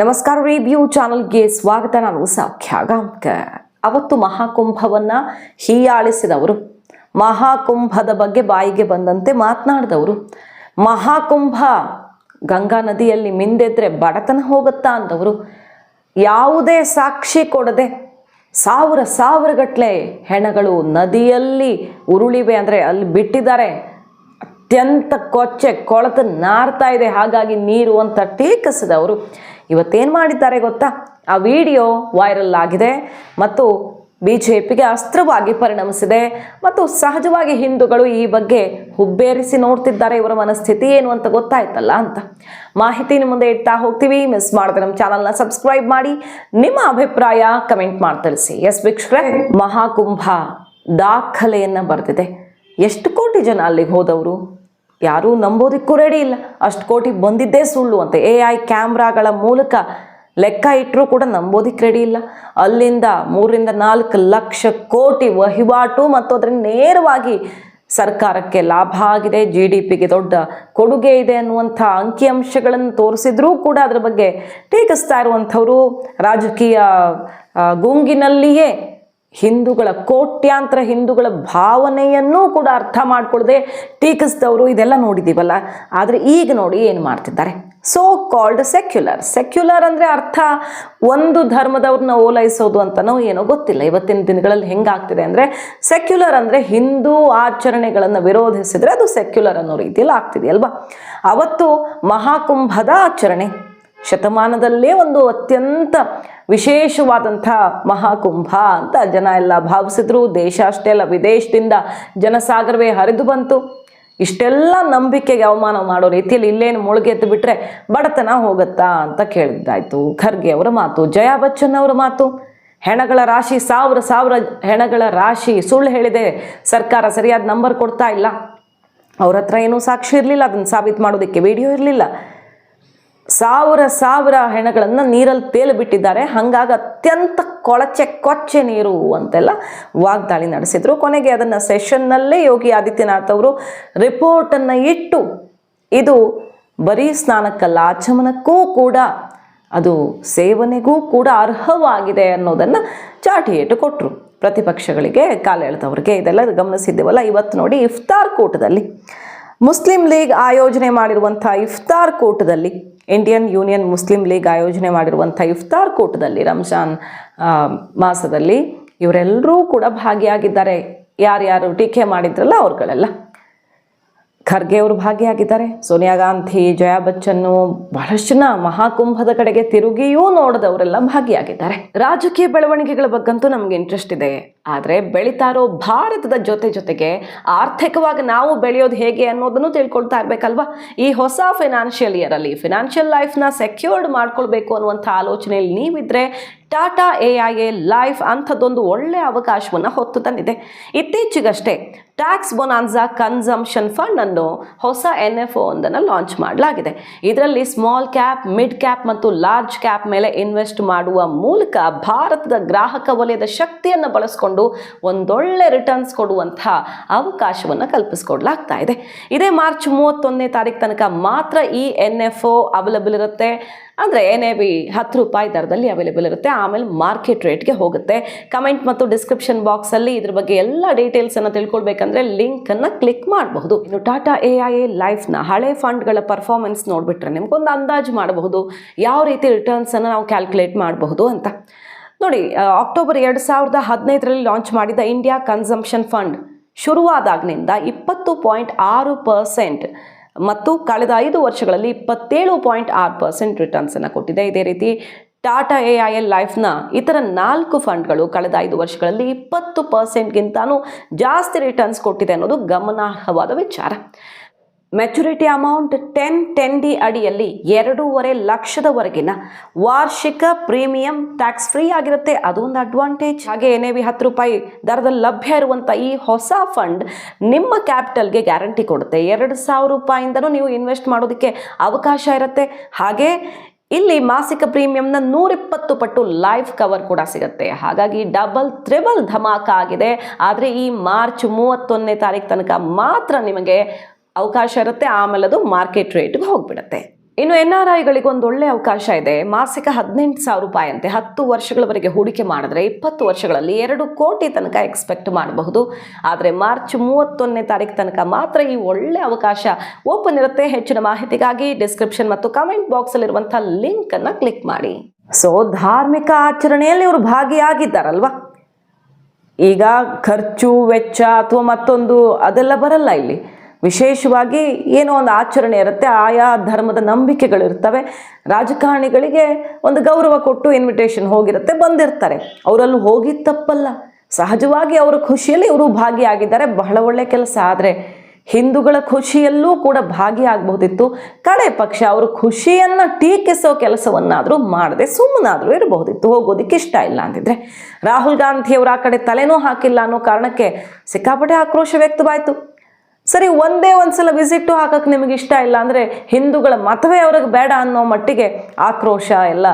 ನಮಸ್ಕಾರ ರಿವ್ಯೂ ಚಾನಲ್ಗೆ ಸ್ವಾಗತ. ನಾನು ಸೌಖ್ಯ ಅವತ್ತು ಮಹಾಕುಂಭವನ್ನ ಹೀಯಾಳಿಸಿದವರು. ಮಹಾಕುಂಭದ ಬಗ್ಗೆ ಬಾಯಿಗೆ ಬಂದಂತೆ ಮಾತನಾಡಿದವರು. ಮಹಾಕುಂಭ ಗಂಗಾ ನದಿಯಲ್ಲಿ ಮಿಂದೆದ್ರೆ ಬಡತನ ಹೋಗುತ್ತಾ ಅಂದವರು. ಯಾವುದೇ ಸಾಕ್ಷಿ ಕೊಡದೆ ಸಾವಿರ ಸಾವಿರಗಟ್ಟಲೆ ಹೆಣಗಳು ನದಿಯಲ್ಲಿ ಉರುಳಿವೆ ಅಂದರೆ ಅಲ್ಲಿ ಬಿಟ್ಟಿದ್ದಾರೆ. ಅತ್ಯಂತ ಕೊಚ್ಚೆ, ಕೊಳತು ನಾರ್ತಾ ಇದೆ. ಹಾಗಾಗಿ ನೀರು ಅಂತ ಟೀಕಿಸಿದವರು ಇವತ್ತೇನು ಮಾಡಿದ್ದಾರೆ ಗೊತ್ತಾ? ಆ ವಿಡಿಯೋ ವೈರಲ್ ಆಗಿದೆ ಮತ್ತು ಬಿ ಜೆ ಪಿಗೆ ಅಸ್ತ್ರವಾಗಿ ಪರಿಣಮಿಸಿದೆ ಮತ್ತು ಸಹಜವಾಗಿ ಹಿಂದೂಗಳು ಈ ಬಗ್ಗೆ ಹುಬ್ಬೇರಿಸಿ ನೋಡ್ತಿದ್ದಾರೆ. ಇವರ ಮನಸ್ಥಿತಿ ಏನು ಅಂತ ಗೊತ್ತಾಯ್ತಲ್ಲ ಅಂತ ಮಾಹಿತಿ ನಿಮ್ಮ ಮುಂದೆ ಇಡ್ತಾ ಹೋಗ್ತೀವಿ. ಮಿಸ್ ಮಾಡಿದ್ರೆ ನಮ್ಮ ಚಾನಲ್ನ ಸಬ್ಸ್ಕ್ರೈಬ್ ಮಾಡಿ. ನಿಮ್ಮ ಅಭಿಪ್ರಾಯ ಕಮೆಂಟ್ ಮಾಡಿ ತಿಳಿಸಿ. ಎಸ್ ವೀಕ್ಷಕರೇ, ಮಹಾಕುಂಭ ದಾಖಲೆಯನ್ನು ಬರೆದಿದೆ. ಎಷ್ಟು ಕೋಟಿ ಜನ ಅಲ್ಲಿಗೆ ಹೋದವರು? ಯಾರೂ ನಂಬೋದಕ್ಕೂ ರೆಡಿ ಇಲ್ಲ. ಅಷ್ಟು ಕೋಟಿ ಬಂದಿದ್ದೇ ಸುಳ್ಳು ಅಂತ. ಎ ಐ ಕ್ಯಾಮ್ರಾಗಳ ಮೂಲಕ ಲೆಕ್ಕ ಇಟ್ಟರೂ ಕೂಡ ನಂಬೋದಕ್ಕೆ ರೆಡಿ ಇಲ್ಲ. ಅಲ್ಲಿಂದ ಮೂರರಿಂದ ನಾಲ್ಕು ಲಕ್ಷ ಕೋಟಿ ವಹಿವಾಟು ಮತ್ತು ಅದರ ನೇರವಾಗಿ ಸರ್ಕಾರಕ್ಕೆ ಲಾಭ ಆಗಿದೆ ಜಿ ಡಿ ಪಿಗೆ ದೊಡ್ಡ ಕೊಡುಗೆ ಇದೆ ಅನ್ನುವಂಥ ಅಂಕಿಅಂಶಗಳನ್ನು ತೋರಿಸಿದ್ರೂ ಕೂಡ ಅದರ ಬಗ್ಗೆ ಟೀಕಿಸ್ತಾ ಇರುವಂಥವರು ರಾಜಕೀಯ ಗುಂಗಿನಲ್ಲಿಯೇ ಹಿಂದೂಗಳ ಕೋಟ್ಯಾಂತರ ಹಿಂದೂಗಳ ಭಾವನೆಯನ್ನೂ ಕೂಡ ಅರ್ಥ ಮಾಡಿಕೊಳ್ಳದೆ ಟೀಕಿಸಿದವರು ಇದೆಲ್ಲ ನೋಡಿದ್ದೀವಲ್ಲ ಆದರೆ ಈಗ ನೋಡಿ ಏನು ಮಾಡ್ತಿದ್ದಾರೆ? ಸೋ ಕಾಲ್ಡ್ ಸೆಕ್ಯುಲರ್ ಸೆಕ್ಯುಲರ್ ಅಂದರೆ ಅರ್ಥ ಒಂದು ಧರ್ಮದವ್ರನ್ನ ಓಲೈಸೋದು ಅಂತನೋ ಏನೋ ಗೊತ್ತಿಲ್ಲ. ಇವತ್ತಿನ ದಿನಗಳಲ್ಲಿ ಹೆಂಗಾಗ್ತಿದೆ ಅಂದರೆ ಸೆಕ್ಯುಲರ್ ಅಂದರೆ ಹಿಂದೂ ಆಚರಣೆಗಳನ್ನು ವಿರೋಧಿಸಿದರೆ ಅದು ಸೆಕ್ಯುಲರ್ ಅನ್ನೋ ರೀತಿಯಲ್ಲಿ ಆಗ್ತಿದೆಯಲ್ವಾ ಅವತ್ತು ಮಹಾಕುಂಭದ ಆಚರಣೆ. ಶತಮಾನದಲ್ಲೇ ಒಂದು ಅತ್ಯಂತ ವಿಶೇಷವಾದಂಥ ಮಹಾಕುಂಭ ಅಂತ ಜನ ಎಲ್ಲ ಭಾವಿಸಿದ್ರು. ದೇಶ ಅಷ್ಟೇ ಅಲ್ಲ, ವಿದೇಶದಿಂದ ಜನಸಾಗರವೇ ಹರಿದು ಬಂತು. ಇಷ್ಟೆಲ್ಲ ನಂಬಿಕೆಗೆ ಅವಮಾನ ಮಾಡೋ ರೀತಿಯಲ್ಲಿ ಇಲ್ಲೇನು ಮುಳುಗೆದ್ದು ಬಿಟ್ಟರೆ ಬಡತನ ಹೋಗುತ್ತಾ ಅಂತ ಕೇಳಿದ್ದಾಯಿತು. ಖರ್ಗೆ ಅವರ ಮಾತು, ಜಯಾ ಬಚ್ಚನ್ ಅವರ ಮಾತು, ಹೆಣಗಳ ರಾಶಿ, ಸಾವಿರ ಸಾವಿರ ಹೆಣಗಳ ರಾಶಿ, ಸುಳ್ಳು ಹೇಳಿದೆ, ಸರ್ಕಾರ ಸರಿಯಾದ ನಂಬರ್ ಕೊಡ್ತಾ ಇಲ್ಲ. ಅವ್ರ ಹತ್ರ ಏನೂ ಸಾಕ್ಷಿ ಇರಲಿಲ್ಲ, ಅದನ್ನು ಸಾಬೀತು ಮಾಡೋದಕ್ಕೆ ವಿಡಿಯೋ ಇರಲಿಲ್ಲ. ಸಾವಿರ ಸಾವಿರ ಹೆಣಗಳನ್ನು ನೀರಲ್ಲಿ ತೇಲು ಬಿಟ್ಟಿದ್ದಾರೆ. ಹಾಗಾಗಿ ಅತ್ಯಂತ ಕೊಳಚೆ ಕೊಚ್ಚೆ ನೀರು ಅಂತೆಲ್ಲ ವಾಗ್ದಾಳಿ ನಡೆಸಿದರು. ಕೊನೆಗೆ ಅದನ್ನು ಸೆಷನ್ನಲ್ಲೇ ಯೋಗಿ ಆದಿತ್ಯನಾಥ್ ಅವರು ರಿಪೋರ್ಟನ್ನು ಇಟ್ಟು, ಇದು ಬರೀ ಸ್ನಾನಕ್ಕಲ್ಲ, ಆಚಮನಕ್ಕೂ ಕೂಡ ಅದು ಸೇವನೆಗೂ ಕೂಡ ಅರ್ಹವಾಗಿದೆ ಅನ್ನೋದನ್ನು ಚಾಟಿ ಏಟು ಕೊಟ್ಟರು ಪ್ರತಿಪಕ್ಷಗಳಿಗೆ ಕಾಲ ಎಳೆದವ್ರಿಗೆ ಇದೆಲ್ಲ ಗಮನಿಸಿದ್ದೇವಲ್ಲ, ಇವತ್ತು ನೋಡಿ ಇಫ್ತಾರ್ ಕೂಟದಲ್ಲಿ. ಮುಸ್ಲಿಂ ಲೀಗ್ ಆಯೋಜನೆ ಮಾಡಿರುವಂಥ ಇಫ್ತಾರ್ ಕೂಟದಲ್ಲಿ, ಇಂಡಿಯನ್ ಯೂನಿಯನ್ ಮುಸ್ಲಿಂ ಲೀಗ್ ಆಯೋಜನೆ ಮಾಡಿರುವಂಥ ಇಫ್ತಾರ್ ಕೂಟದಲ್ಲಿ ರಂಜಾನ್ ಮಾಸದಲ್ಲಿ ಇವರೆಲ್ಲರೂ ಕೂಡ ಭಾಗಿಯಾಗಿದ್ದಾರೆ. ಯಾರ್ಯಾರು ಟೀಕೆ ಮಾಡಿದ್ರಲ್ಲ ಅವ್ರುಗಳೆಲ್ಲ? ಖರ್ಗೆ ಅವರು ಭಾಗಿಯಾಗಿದ್ದಾರೆ. ಸೋನಿಯಾ ಗಾಂಧಿ, ಜಯಾ ಬಚ್ಚನ್ನು ಬಹಳಷ್ಟು ಮಹಾಕುಂಭದ ಕಡೆಗೆ ತಿರುಗಿಯೂ ನೋಡದವರೆಲ್ಲ ಭಾಗಿಯಾಗಿದ್ದಾರೆ. ರಾಜಕೀಯ ಬೆಳವಣಿಗೆಗಳ ಬಗ್ಗಂತೂ ನಮಗೆ ಇಂಟ್ರೆಸ್ಟ್ ಇದೆ. ಆದರೆ ಬೆಳೀತಾ ಇರೋ ಭಾರತದ ಜೊತೆ ಜೊತೆಗೆ ಆರ್ಥಿಕವಾಗಿ ನಾವು ಬೆಳೆಯೋದು ಹೇಗೆ ಅನ್ನೋದನ್ನು ತಿಳ್ಕೊಳ್ತಾ ಇರಬೇಕಲ್ವಾ? ಈ ಹೊಸ ಫಿನಾನ್ಷಿಯಲ್ ಇಯರಲ್ಲಿ ಫಿನಾನ್ಷಿಯಲ್ ಲೈಫ್ನ ಸೆಕ್ಯೂರ್ಡ್ ಮಾಡ್ಕೊಳ್ಬೇಕು ಅನ್ನುವಂಥ ಆಲೋಚನೆಯಲ್ಲಿ ನೀವಿದ್ರೆ Tata A I A life ಅಂಥದ್ದೊಂದು ಒಳ್ಳೆಯ ಅವಕಾಶವನ್ನು ಹೊತ್ತು ತಂದಿದೆ. ಇತ್ತೀಚೆಗಷ್ಟೇ ಟ್ಯಾಕ್ಸ್ ಬೊನಾನ್ಸಾ ಕನ್ಸಂಪ್ಷನ್ ಫಂಡ್ ಅನ್ನು ಹೊಸ ಎನ್ ಎಫ್ ಒ ಒಂದನ್ನು ಲಾಂಚ್ ಮಾಡಲಾಗಿದೆ. ಇದರಲ್ಲಿ ಸ್ಮಾಲ್ ಕ್ಯಾಪ್, ಮಿಡ್ ಕ್ಯಾಪ್ ಮತ್ತು ಲಾರ್ಜ್ ಕ್ಯಾಪ್ ಮೇಲೆ ಇನ್ವೆಸ್ಟ್ ಮಾಡುವ ಮೂಲಕ ಭಾರತದ ಗ್ರಾಹಕ ವಲಯದ ಶಕ್ತಿಯನ್ನು ಬಳಸಿಕೊಂಡು ಒಂದೊಳ್ಳೆ ರಿಟರ್ನ್ಸ್ ಕೊಡುವಂಥ ಅವಕಾಶವನ್ನು ಕಲ್ಪಿಸ್ಕೊಡ್ಲಾಗ್ತಾ ಇದೆ. ಇದೇ ಮಾರ್ಚ್ ಮೂವತ್ತೊಂದನೇ ತಾರೀಕು ತನಕ ಮಾತ್ರ ಈ ಎನ್ ಎಫ್ ಒ ಅವೈಲಬಲ್ ಇರುತ್ತೆ. ಅಂದರೆ ಎನ್ ಎ ಬಿ ಹತ್ತು ರೂಪಾಯಿ ದರದಲ್ಲಿ ಅವೈಲೇಬಲ್ ಇರುತ್ತೆ. ಆಮೇಲೆ ಮಾರ್ಕೆಟ್ ರೇಟ್ಗೆ ಹೋಗುತ್ತೆ. ಕಮೆಂಟ್ ಮತ್ತು ಡಿಸ್ಕ್ರಿಪ್ಷನ್ ಬಾಕ್ಸಲ್ಲಿ ಇದ್ರ ಬಗ್ಗೆ ಎಲ್ಲ ಡೀಟೇಲ್ಸನ್ನು ತಿಳ್ಕೊಳ್ಬೇಕಂದ್ರೆ ಲಿಂಕನ್ನು ಕ್ಲಿಕ್ ಮಾಡಬಹುದು. ಇನ್ನು ಟಾಟಾ ಎ ಐ ಎ ಲೈಫ್ನ ಹಳೆ ಫಂಡ್ಗಳ ಪರ್ಫಾರ್ಮೆನ್ಸ್ ನೋಡಿಬಿಟ್ರೆ ನಿಮ್ಗೊಂದು ಅಂದಾಜು ಮಾಡಬಹುದು. ಯಾವ ರೀತಿ ರಿಟರ್ನ್ಸನ್ನು ನಾವು ಕ್ಯಾಲ್ಕುಲೇಟ್ ಮಾಡಬಹುದು ಅಂತ. ನೋಡಿ ಅಕ್ಟೋಬರ್ ಎರಡು ಸಾವಿರದ ಹದಿನೈದರಲ್ಲಿ ಲಾಂಚ್ ಮಾಡಿದ ಇಂಡಿಯಾ ಕನ್ಸಂಪ್ಷನ್ ಫಂಡ್ ಶುರುವಾದಾಗಿನಿಂದ ಇಪ್ಪತ್ತು ಪಾಯಿಂಟ್ ಆರು ಪರ್ಸೆಂಟ್ ಮತ್ತು ಕಳೆದ ಐದು ವರ್ಷಗಳಲ್ಲಿ ಇಪ್ಪತ್ತೇಳು ಪಾಯಿಂಟ್ ಆರು ಪರ್ಸೆಂಟ್ ರಿಟರ್ನ್ಸನ್ನು ಕೊಟ್ಟಿದೆ. ಇದೇ ರೀತಿ ಟಾಟಾ ಎ ಐ ಎಲ್ ಲೈಫ್ನ ಇತರ ನಾಲ್ಕು ಫಂಡ್ಗಳು ಕಳೆದ ಐದು ವರ್ಷಗಳಲ್ಲಿ ಇಪ್ಪತ್ತು ಪರ್ಸೆಂಟ್ಗಿಂತಲೂ ಜಾಸ್ತಿ ರಿಟರ್ನ್ಸ್ ಕೊಟ್ಟಿದೆ ಅನ್ನೋದು ಗಮನಾರ್ಹವಾದ ವಿಚಾರ. Maturity amount ten ten D ಅಡಿಯಲ್ಲಿ ಎರಡೂವರೆ ಲಕ್ಷದವರೆಗಿನ ವಾರ್ಷಿಕ ಪ್ರೀಮಿಯಂ ಟ್ಯಾಕ್ಸ್ ಫ್ರೀ ಆಗಿರುತ್ತೆ. ಅದು ಒಂದು ಅಡ್ವಾಂಟೇಜ್ ಹಾಗೆ ಎನ್ ಎ ಹತ್ತು ರೂಪಾಯಿ ದರದಲ್ಲಿ ಲಭ್ಯ ಇರುವಂಥ ಈ ಹೊಸ ಫಂಡ್ ನಿಮ್ಮ ಕ್ಯಾಪಿಟಲ್ಗೆ ಗ್ಯಾರಂಟಿ ಕೊಡುತ್ತೆ. ಎರಡು ಸಾವಿರ ರೂಪಾಯಿಂದನೂ ನೀವು ಇನ್ವೆಸ್ಟ್ ಮಾಡೋದಕ್ಕೆ ಅವಕಾಶ ಇರುತ್ತೆ. ಹಾಗೆ ಇಲ್ಲಿ ಮಾಸಿಕ ಪ್ರೀಮಿಯಂನ ನೂರಿಪ್ಪತ್ತು ಪಟ್ಟು ಲೈಫ್ ಕವರ್ ಕೂಡ ಸಿಗುತ್ತೆ. ಹಾಗಾಗಿ ಡಬಲ್ ತ್ರಿಬಲ್ ಧಮಾಕ ಆಗಿದೆ. ಆದರೆ ಈ ಮಾರ್ಚ್ ಮೂವತ್ತೊಂದನೇ ತಾರೀಕು ತನಕ ಮಾತ್ರ ನಿಮಗೆ ಅವಕಾಶ ಇರುತ್ತೆ, ಆಮೇಲೆ ಅದು ಮಾರ್ಕೆಟ್ ರೇಟ್ಗೆ ಹೋಗ್ಬಿಡುತ್ತೆ. ಇನ್ನು ಎನ್ ಆರ್ ಐಗಳಿಗೆ ಒಂದು ಒಳ್ಳೆ ಅವಕಾಶ ಇದೆ. ಮಾಸಿಕ ಹದಿನೆಂಟು ಸಾವಿರ ರೂಪಾಯಿ ಅಂತೆ ಹತ್ತು ವರ್ಷಗಳವರೆಗೆ ಹೂಡಿಕೆ ಮಾಡಿದ್ರೆ ಇಪ್ಪತ್ತು ವರ್ಷಗಳಲ್ಲಿ ಎರಡು ಕೋಟಿ ತನಕ ಎಕ್ಸ್ಪೆಕ್ಟ್ ಮಾಡಬಹುದು. ಆದರೆ ಮಾರ್ಚ್ ಮೂವತ್ತೊಂದನೇ ತಾರೀಕು ತನಕ ಮಾತ್ರ ಈ ಒಳ್ಳೆ ಅವಕಾಶ ಓಪನ್ ಇರುತ್ತೆ. ಹೆಚ್ಚಿನ ಮಾಹಿತಿಗಾಗಿ ಡಿಸ್ಕ್ರಿಪ್ಷನ್ ಮತ್ತು ಕಮೆಂಟ್ ಬಾಕ್ಸಲ್ಲಿರುವಂಥ ಲಿಂಕನ್ನು ಕ್ಲಿಕ್ ಮಾಡಿ. ಸೊ, ಧಾರ್ಮಿಕ ಆಚರಣೆಯಲ್ಲಿ ಇವರು ಭಾಗಿಯಾಗಿದ್ದಾರಲ್ವಾ? ಈಗ ಖರ್ಚು, ವೆಚ್ಚ ಅಥವಾ ಮತ್ತೊಂದು ಅದೆಲ್ಲ ಬರಲ್ಲ ಇಲ್ಲಿ. ವಿಶೇಷವಾಗಿ ಏನೋ ಒಂದು ಆಚರಣೆ ಇರುತ್ತೆ, ಆಯಾ ಧರ್ಮದ ನಂಬಿಕೆಗಳಿರ್ತವೆ, ರಾಜಕಾರಣಿಗಳಿಗೆ ಒಂದು ಗೌರವ ಕೊಟ್ಟು ಇನ್ವಿಟೇಷನ್ ಹೋಗಿರುತ್ತೆ, ಬಂದಿರ್ತಾರೆ. ಅವರಲ್ಲಿ ಹೋಗಿ ತಪ್ಪಲ್ಲ. ಸಹಜವಾಗಿ ಅವರ ಖುಷಿಯಲ್ಲಿ ಇವರು ಭಾಗಿಯಾಗಿದ್ದಾರೆ, ಬಹಳ ಒಳ್ಳೆ ಕೆಲಸ. ಆದರೆ ಹಿಂದೂಗಳ ಖುಷಿಯಲ್ಲೂ ಕೂಡ ಭಾಗಿಯಾಗಬಹುದಿತ್ತು. ಕಡೆ ಪಕ್ಷ ಅವರು ಖುಷಿಯನ್ನು ಟೀಕಿಸೋ ಕೆಲಸವನ್ನಾದರೂ ಮಾಡದೆ ಸುಮ್ಮನಾದರೂ ಇರಬಹುದಿತ್ತು. ಹೋಗೋದಕ್ಕೆ ಇಷ್ಟ ಇಲ್ಲ ಅಂತಿದ್ರೆ. ರಾಹುಲ್ ಗಾಂಧಿಯವರು ಆ ಕಡೆ ತಲೆನೂ ಹಾಕಿಲ್ಲ ಅನ್ನೋ ಕಾರಣಕ್ಕೆ ಸಿಕ್ಕಾಪಟ್ಟೆ ಆಕ್ರೋಶ ವ್ಯಕ್ತವಾಯಿತು. ಸರಿ, ಒಂದೇ ಒಂದ್ಸಲ ವಿಸಿಟ್ಟು ಹಾಕಕ್ಕೆ ನಿಮಗೆ ಇಷ್ಟ ಇಲ್ಲ ಅಂದರೆ ಹಿಂದೂಗಳ ಮತವೇ ಅವ್ರಿಗೆ ಬೇಡ ಅನ್ನೋ ಮಟ್ಟಿಗೆ ಆಕ್ರೋಶ ಎಲ್ಲ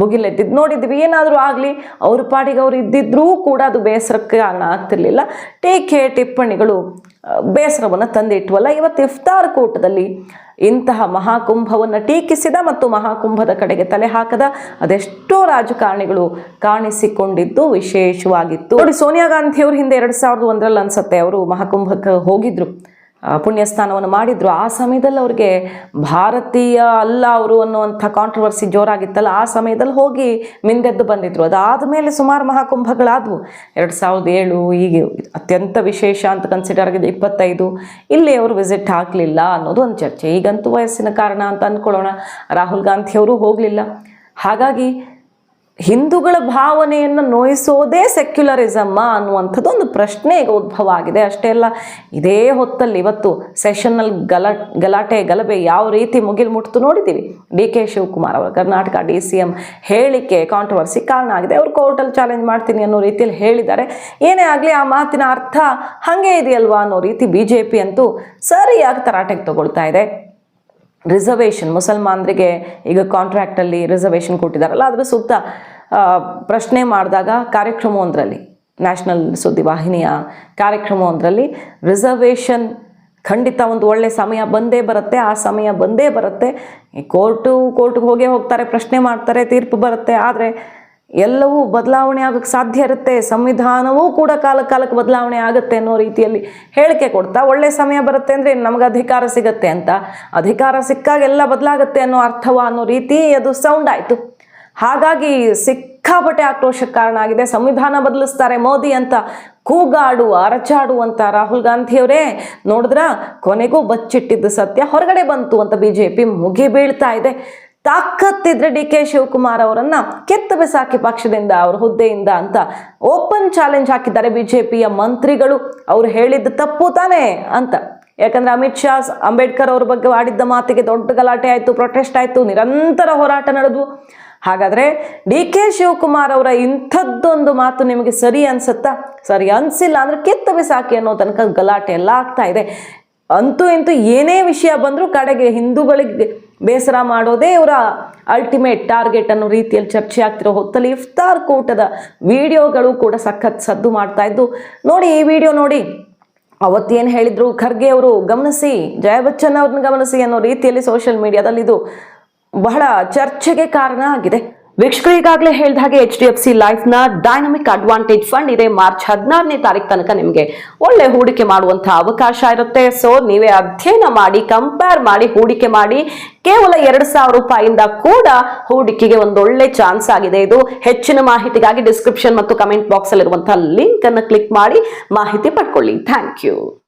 ಭುಗಿಲೆದ್ದಿದ್ದು ನೋಡಿದ್ವಿ ಏನಾದರೂ ಆಗಲಿ ಅವ್ರ ಪಾಡಿಗೆ ಅವ್ರು ಇದ್ದಿದ್ರೂ ಕೂಡ ಅದು ಬೇಸರಕ್ಕೆ ಆಗ್ತಿರ್ಲಿಲ್ಲ. ಟೀಕೆ, ಟಿಪ್ಪಣಿಗಳು ಬೇಸರವನ್ನು ತಂದಿಟ್ವಲ್ಲ. ಇವತ್ತು ಇಫ್ತಾರ್ ಕೂಟದಲ್ಲಿ ಇಂತಹ ಮಹಾಕುಂಭವನ್ನು ಟೀಕಿಸಿದ ಮತ್ತು ಮಹಾಕುಂಭದ ಕಡೆಗೆ ತಲೆ ಹಾಕದ ಅದೆಷ್ಟೋ ರಾಜಕಾರಣಿಗಳು ಕಾಣಿಸಿಕೊಂಡಿದ್ದು ವಿಶೇಷವಾಗಿತ್ತು. ನೋಡಿ, ಸೋನಿಯಾ ಗಾಂಧಿಯವರು ಹಿಂದೆ ಎರಡು ಸಾವಿರದ ಒಂದರಲ್ಲಿ ಅನ್ಸುತ್ತೆ, ಅವರು ಮಹಾಕುಂಭಕ್ಕೆ ಹೋಗಿದ್ರು. ಪುಣ್ಯಸ್ನಾನವನ್ನು ಮಾಡಿದ್ರು. ಆ ಸಮಯದಲ್ಲಿ ಅವ್ರಿಗೆ ಭಾರತೀಯ ಅಲ್ಲ ಅವರು ಅನ್ನುವಂಥ ಕಾಂಟ್ರವರ್ಸಿ ಜೋರಾಗಿತ್ತಲ್ಲ, ಆ ಸಮಯದಲ್ಲಿ ಹೋಗಿ ಮಿಂದೆದ್ದು ಬಂದಿದ್ರು. ಅದಾದ ಮೇಲೆ ಸುಮಾರು ಮಹಾಕುಂಭಗಳಾದವು. ಎರಡು ಸಾವಿರದ ಏಳು ಈಗ ಅತ್ಯಂತ ವಿಶೇಷ ಅಂತ ಕನ್ಸಿಡರ್ ಆಗಿದೆ, ಇಪ್ಪತ್ತೈದು. ಇಲ್ಲಿ ಅವರು ವಿಸಿಟ್ ಹಾಕಲಿಲ್ಲ ಅನ್ನೋದು ಒಂದು ಚರ್ಚೆ. ಈಗಂತೂ ವಯಸ್ಸಿನ ಕಾರಣ ಅಂತ ಅಂದ್ಕೊಳ್ಳೋಣ ರಾಹುಲ್ ಗಾಂಧಿಯವರು ಹೋಗಲಿಲ್ಲ. ಹಾಗಾಗಿ ಹಿಂದೂಗಳ ಭಾವನೆಯನ್ನು ನೋಯಿಸೋದೇ ಸೆಕ್ಯುಲರಿಸಮ್ಮ ಅನ್ನುವಂಥದ್ದು ಒಂದು ಪ್ರಶ್ನೆ ಈಗ ಉದ್ಭವ ಆಗಿದೆ. ಅಷ್ಟೇ ಅಲ್ಲ, ಇದೇ ಹೊತ್ತಲ್ಲಿ ಇವತ್ತು ಸೆಷನ್ನಲ್ಲಿ ಗಲ, ಗಲಾಟೆ, ಗಲಭೆ ಯಾವ ರೀತಿ ಮುಗಿಲು ಮುಟ್ತು ನೋಡಿದ್ದೀವಿ. ಡಿ ಕೆ ಶಿವಕುಮಾರ್ ಅವರು, ಕರ್ನಾಟಕ ಡಿ ಸಿ ಎಂ ಹೇಳಿಕೆ ಕಾಂಟ್ರವರ್ಸಿ ಕಾರಣ ಆಗಿದೆ. ಅವರು ಕೋರ್ಟಲ್ಲಿ ಚಾಲೆಂಜ್ ಮಾಡ್ತೀನಿ ಅನ್ನೋ ರೀತಿಯಲ್ಲಿ ಹೇಳಿದ್ದಾರೆ. ಏನೇ ಆಗಲಿ ಆ ಮಾತಿನ ಅರ್ಥ ಹಾಗೆ ಇದೆಯಲ್ವಾ ಅನ್ನೋ ರೀತಿ ಬಿ ಜೆ ಪಿ ಅಂತೂ ಸರಿಯಾಗಿ ತರಾಟೆಗೆ ತಗೊಳ್ತಾ ಇದೆ. ರಿಸರ್ವೇಷನ್ ಮುಸಲ್ಮಾನರಿಗೆ ಈಗ ಕಾಂಟ್ರಾಕ್ಟಲ್ಲಿ ರಿಸರ್ವೇಷನ್ ಕೊಟ್ಟಿದ್ದಾರಲ್ಲ, ಅದರ ಸುತ್ತ ಪ್ರಶ್ನೆ ಮಾಡಿದಾಗ ಕಾರ್ಯಕ್ರಮವೊಂದರಲ್ಲಿ ನ್ಯಾಷನಲ್ ಸುದ್ದಿವಾಹಿನಿಯ ಕಾರ್ಯಕ್ರಮವೊಂದರಲ್ಲಿ ರಿಸರ್ವೇಷನ್ ಖಂಡಿತ ಒಂದು ಒಳ್ಳೆಯ ಸಮಯ ಬಂದೇ ಬರುತ್ತೆ, ಆ ಸಮಯ ಬಂದೇ ಬರುತ್ತೆ. ಕೋರ್ಟು ಕೋರ್ಟ್ಗೆ ಹೋಗೇ ಹೋಗ್ತಾರೆ, ಪ್ರಶ್ನೆ ಮಾಡ್ತಾರೆ, ತೀರ್ಪು ಬರುತ್ತೆ. ಆದರೆ ಎಲ್ಲವೂ ಬದಲಾವಣೆ ಆಗೋಕ್ಕೆ ಸಾಧ್ಯ ಇರುತ್ತೆ. ಸಂವಿಧಾನವೂ ಕೂಡ ಕಾಲ ಕಾಲಕ್ಕೆ ಬದಲಾವಣೆ ಆಗುತ್ತೆ ಅನ್ನೋ ರೀತಿಯಲ್ಲಿ ಹೇಳಿಕೆ ಕೊಡ್ತಾ ಒಳ್ಳೆ ಸಮಯ ಬರುತ್ತೆ ಅಂದರೆ ನಮಗೆ ಅಧಿಕಾರ ಸಿಗತ್ತೆ ಅಂತ. ಅಧಿಕಾರ ಸಿಕ್ಕಾಗ ಎಲ್ಲ ಬದಲಾಗುತ್ತೆ ಅನ್ನೋ ಅರ್ಥವ ಅನ್ನೋ ರೀತಿ ಅದು ಸೌಂಡ್ ಆಯಿತು. ಹಾಗಾಗಿ ಸಿಕ್ಕಾಪಟ್ಟೆ ಆಕ್ರೋಶಕ್ಕೆ ಕಾರಣ ಆಗಿದೆ. ಸಂವಿಧಾನ ಬದಲಿಸ್ತಾರೆ ಮೋದಿ ಅಂತ ಕೂಗಾಡುವ ಅರಚಾಡುವಂಥ ರಾಹುಲ್ ಗಾಂಧಿಯವರೇ. ನೋಡಿದ್ರ? ಕೊನೆಗೂ ಬಚ್ಚಿಟ್ಟಿದ್ದು ಸತ್ಯ. ಹೊರಗಡೆ ಬಂತು ಅಂತ ಬಿ ಜೆ ಮುಗಿ ಬೀಳ್ತಾ ಇದೆ. ತಾಕತ್ತಿದ್ರೆ ಡಿ ಕೆ ಶಿವಕುಮಾರ್ ಅವರನ್ನ ಕೆತ್ತ ಸಾಕಿ ಪಕ್ಷದಿಂದ, ಅವ್ರ ಹುದ್ದೆಯಿಂದ ಅಂತ ಓಪನ್ ಚಾಲೆಂಜ್ ಹಾಕಿದ್ದಾರೆ ಬಿಜೆಪಿಯ ಮಂತ್ರಿಗಳು. ಅವ್ರು ಹೇಳಿದ್ದು ತಪ್ಪು ತಾನೇ ಅಂತ. ಯಾಕಂದ್ರೆ ಅಮಿತ್ ಶಾ, ಅಂಬೇಡ್ಕರ್ ಅವ್ರ ಬಗ್ಗೆ ಆಡಿದ್ದ ಮಾತಿಗೆ ದೊಡ್ಡ ಗಲಾಟೆ ಆಯಿತು ಪ್ರೊಟೆಸ್ಟ್ ಆಯಿತು, ನಿರಂತರ ಹೋರಾಟ ನಡೆದು. ಹಾಗಾದ್ರೆ ಡಿ ಕೆ ಶಿವಕುಮಾರ್ ಅವರ ಇಂಥದ್ದೊಂದು ಮಾತು ನಿಮಗೆ ಸರಿ ಅನ್ಸುತ್ತಾ? ಸರಿ ಅನ್ಸಿಲ್ಲ ಅಂದ್ರೆ ಕೆತ್ತ ಬಿಸಾಕಿ ಅನ್ನೋ ತನಕ ಗಲಾಟೆ ಎಲ್ಲ ಆಗ್ತಾ ಇದೆ. ಅಂತೂ ಇಂತೂ ಏನೇ ವಿಷಯ ಬಂದರೂ ಕಡೆಗೆ ಹಿಂದೂಗಳಿಗೆ ಬೇಸರ ಮಾಡೋದೇ ಇವರ ಅಲ್ಟಿಮೇಟ್ ಟಾರ್ಗೆಟ್ ಅನ್ನೋ ರೀತಿಯಲ್ಲಿ ಚರ್ಚೆ ಆಗ್ತಿರೋ ಹೊತ್ತಲ್ಲಿ ಇಫ್ತಾರ್ ಕೂಟದ ವಿಡಿಯೋಗಳು ಕೂಡ ಸಖತ್ ಸದ್ದು ಮಾಡ್ತಾ ಇದ್ದು. ನೋಡಿ, ಈ ವಿಡಿಯೋ ನೋಡಿ. ಅವತ್ತೇನು ಹೇಳಿದ್ರು? ಖರ್ಗೆ ಅವರು ಗಮನಿಸಿ, ಜಯ ಬಚ್ಚನ್ ಅವ್ರನ್ನ ಗಮನಿಸಿ ಅನ್ನೋ ರೀತಿಯಲ್ಲಿ ಸೋಷಿಯಲ್ ಮೀಡಿಯಾದಲ್ಲಿ ಇದು ಬಹಳ ಚರ್ಚೆಗೆ ಕಾರಣ ಆಗಿದೆ. ವೀಕ್ಷಕರು ಈಗಾಗಲೇ ಹೇಳಿದ ಹಾಗೆ ಎಚ್ ಡಿ ಎಫ್ ಸಿ ಲೈಫ್ನ ಡೈನಮಿಕ್ ಅಡ್ವಾಂಟೇಜ್ ಫಂಡ್ ಇದೆ ಮಾರ್ಚ್ ಹದಿನಾರನೇ ತಾರೀಕು ತನಕ ನಿಮಗೆ. ಒಳ್ಳೆ ಹೂಡಿಕೆ ಮಾಡುವಂತಹ ಅವಕಾಶ ಇರುತ್ತೆ. ಸೊ ನೀವೇ ಅಧ್ಯಯನ ಮಾಡಿ ಕಂಪೇರ್ ಮಾಡಿ, ಹೂಡಿಕೆ ಮಾಡಿ, ಕೇವಲ ಎರಡು ಸಾವಿರ ರೂಪಾಯಿಯಿಂದ ಕೂಡ ಹೂಡಿಕೆಗೆ ಒಂದು ಒಳ್ಳೆ ಚಾನ್ಸ್ ಆಗಿದೆ. ಇದು ಹೆಚ್ಚಿನ ಮಾಹಿತಿಗಾಗಿ ಡಿಸ್ಕ್ರಿಪ್ಷನ್ ಮತ್ತು ಕಮೆಂಟ್ ಬಾಕ್ಸ್ ಅಲ್ಲಿರುವಂತಹ ಲಿಂಕ್ ಅನ್ನು ಕ್ಲಿಕ್ ಮಾಡಿ ಮಾಹಿತಿ ಪಡ್ಕೊಳ್ಳಿ. Thank you